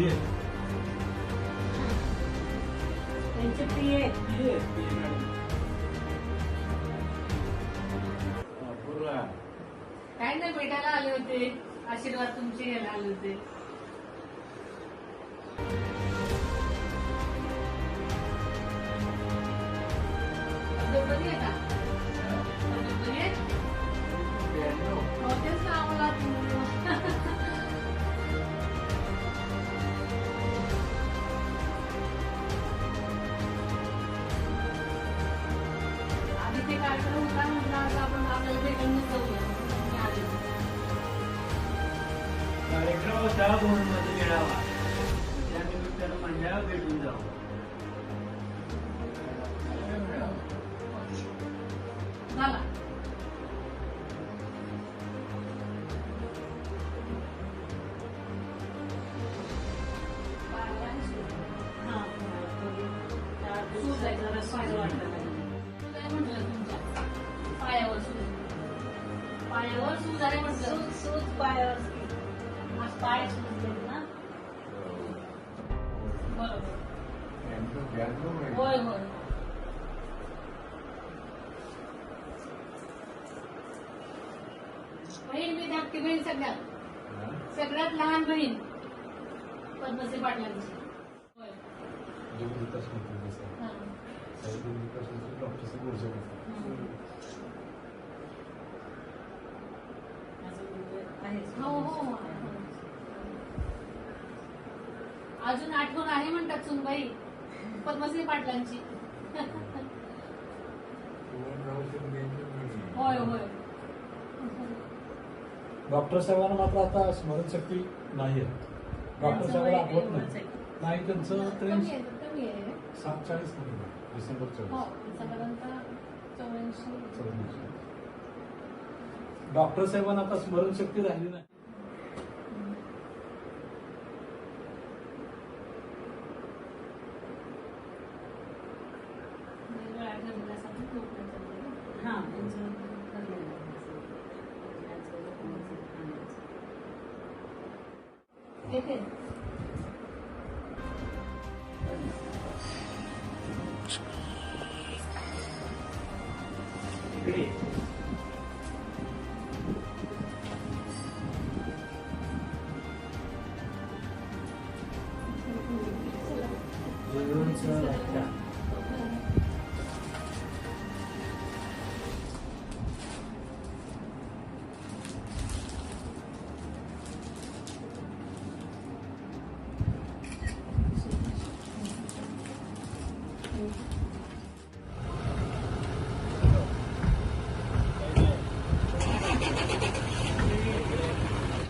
P A त्यांचे P A काय नाही भेटायला आले होते. आशीर्वाद तुमचे घ्यायला आले होते. जरा सूज वाटलं नाही. काय म्हटलं तुमच्या पायावर सूज. पायावर सूज. आहे म्हटलं सूज सूज पायावर पाय ना बरोबर. होय होय बहीण मी धाकटी बहीण सगळ्यात? सगळ्यात लहान बहीण पद्मश्री पाटलांची होय. हा. डॉक्टरचे. हम्म. आहेच. हो हो अजून आठवण आहे म्हणतात सुनबाई पद्मश्री पाटलांची. होय होय. डॉक्टर साहेबांना मात्र आता स्मरणशक्ती नाही आहे डॉक्टर साहेबांना आठवत नाही. नाही त्यांचं आहे सात चाळीस नाही डिसेंबर हो चौऱ्याऐंशी. डॉक्टर साहेबांना आता स्मरणशक्ती राहिली नाही. 自分の力が来た。